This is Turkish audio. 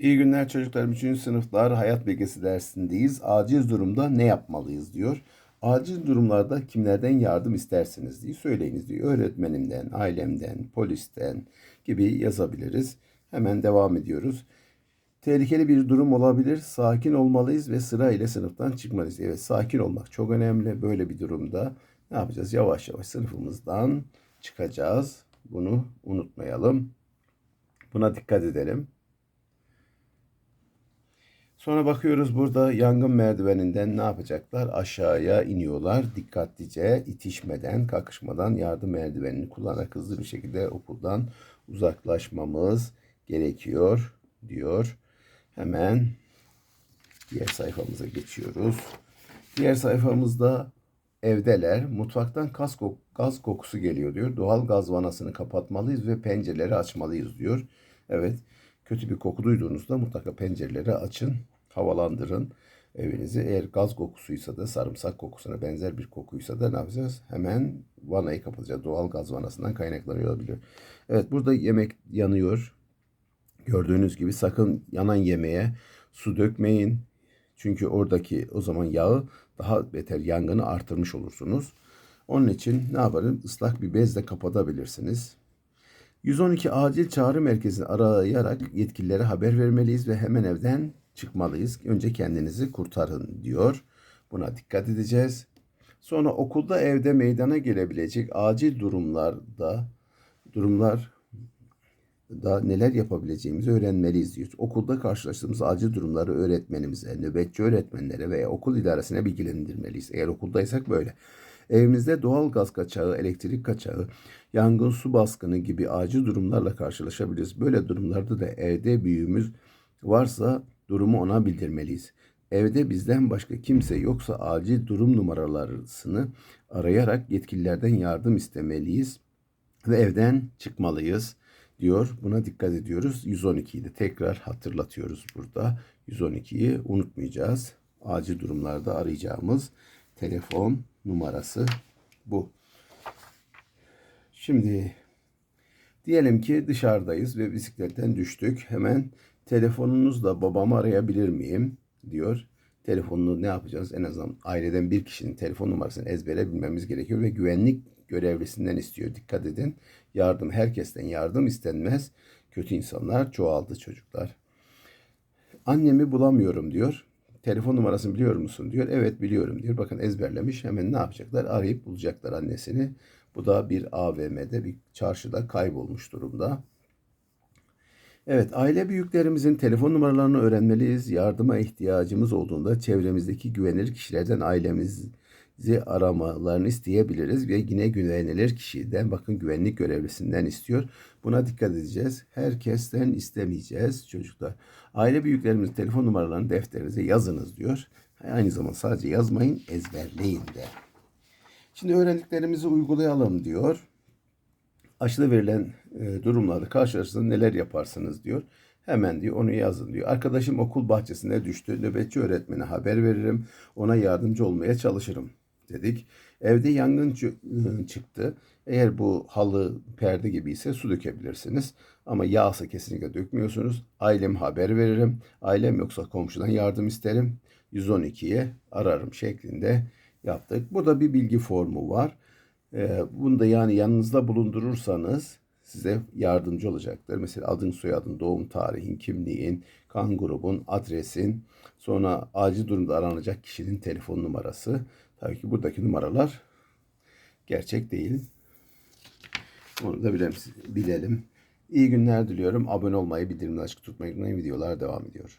İyi günler çocuklar. 3. sınıflar hayat bilgisi dersindeyiz. Acil durumda ne yapmalıyız diyor. Acil durumlarda kimlerden yardım istersiniz diye söyleyiniz diyor. Öğretmenimden, ailemden, polisten gibi yazabiliriz. Hemen devam ediyoruz. Tehlikeli bir durum olabilir. Sakin olmalıyız ve sıra ile sınıftan çıkmalıyız. Evet sakin olmak çok önemli. Böyle bir durumda ne yapacağız? Yavaş yavaş sınıfımızdan çıkacağız. Bunu unutmayalım. Buna dikkat edelim. Sonra bakıyoruz burada yangın merdiveninden ne yapacaklar? Aşağıya iniyorlar. Dikkatlice itişmeden, kakışmadan yardım merdivenini kullanarak hızlı bir şekilde okuldan uzaklaşmamız gerekiyor diyor. Hemen diğer sayfamıza geçiyoruz. Diğer sayfamızda evdeler. Mutfaktan gaz, kok- gaz kokusu geliyor diyor. Doğal gaz vanasını kapatmalıyız ve pencereleri açmalıyız diyor. Evet. Kötü bir koku duyduğunuzda mutlaka pencereleri açın, havalandırın evinizi. Eğer gaz kokusuysa da sarımsak kokusuna benzer bir kokuysa da ne yapacağız? Hemen vanayı kapatacağız. Doğal gaz vanasından kaynaklanıyor olabilir. Evet burada yemek yanıyor. Gördüğünüz gibi sakın yanan yemeğe su dökmeyin. Çünkü oradaki o zaman yağı daha beter yangını artırmış olursunuz. Onun için ne yaparım? Islak bir bezle kapatabilirsiniz. 112 acil çağrı merkezini arayarak yetkililere haber vermeliyiz ve hemen evden çıkmalıyız. Önce kendinizi kurtarın diyor. Buna dikkat edeceğiz. Sonra okulda, evde meydana gelebilecek acil durumlarda durumlar da neler yapabileceğimizi öğrenmeliyiz diyor. Okulda karşılaştığımız acil durumları öğretmenimize, nöbetçi öğretmenlere veya okul idaresine bilgilendirmeliyiz. Eğer okuldaysak böyle. Evimizde doğal gaz kaçağı, elektrik kaçağı, yangın, su baskını gibi acil durumlarla karşılaşabiliriz. Böyle durumlarda da evde büyüğümüz varsa durumu ona bildirmeliyiz. Evde bizden başka kimse yoksa acil durum numaralarını arayarak yetkililerden yardım istemeliyiz ve evden çıkmalıyız diyor. Buna dikkat ediyoruz. 112'yi de tekrar hatırlatıyoruz burada. 112'yi unutmayacağız. Acil durumlarda arayacağımız telefon numarası bu. Şimdi diyelim ki dışarıdayız ve bisikletten düştük. Hemen telefonunuzla babamı arayabilir miyim diyor. Telefonunu ne yapacağız? En azından aileden bir kişinin telefon numarasını ezbere bilmemiz gerekiyor ve güvenlik görevlisinden istiyor. Dikkat edin. Yardım herkesten yardım istenmez. Kötü insanlar çoğaldı çocuklar. Annemi bulamıyorum diyor. Telefon numarasını biliyor musun diyor. Evet biliyorum diyor. Bakın ezberlemiş. Hemen ne yapacaklar? Arayıp bulacaklar annesini. Bu da bir AVM'de bir çarşıda kaybolmuş durumda. Evet, aile büyüklerimizin telefon numaralarını öğrenmeliyiz. Yardıma ihtiyacımız olduğunda çevremizdeki güvenilir kişilerden ailemizi aramalarını isteyebiliriz ve yine güvenilir kişiden bakın güvenlik görevlisinden istiyor. Buna dikkat edeceğiz. Herkesten istemeyeceğiz çocuklar. Aile büyüklerimizin telefon numaralarını defterinize yazınız diyor. Aynı zamanda sadece yazmayın, ezberleyin de. Şimdi öğrendiklerimizi uygulayalım diyor aşıda verilen e, durumlarda karşılaştığınızda neler yaparsınız diyor. Hemen diyor onu yazın diyor. Arkadaşım okul bahçesinde düştü. Nöbetçi öğretmene haber veririm. Ona yardımcı olmaya çalışırım dedik. Evde yangın çı- çıktı. Eğer bu halı, perde gibi ise su dökebilirsiniz. Ama yağsa kesinlikle dökmüyorsunuz. Ailem haber veririm. Ailem yoksa komşudan yardım isterim. 112'ye ararım şeklinde yaptık. Burada bir bilgi formu var. Ee, bunu da yani yanınızda bulundurursanız size yardımcı olacaktır. Mesela adın, soyadın, doğum tarihin, kimliğin, kan grubun, adresin, sonra acil durumda aranacak kişinin telefon numarası. Tabii ki buradaki numaralar gerçek değil. Onu da bilelim. bilelim. İyi günler diliyorum. Abone olmayı, bildirimleri açık tutmayı unutmayın. Videolar devam ediyor.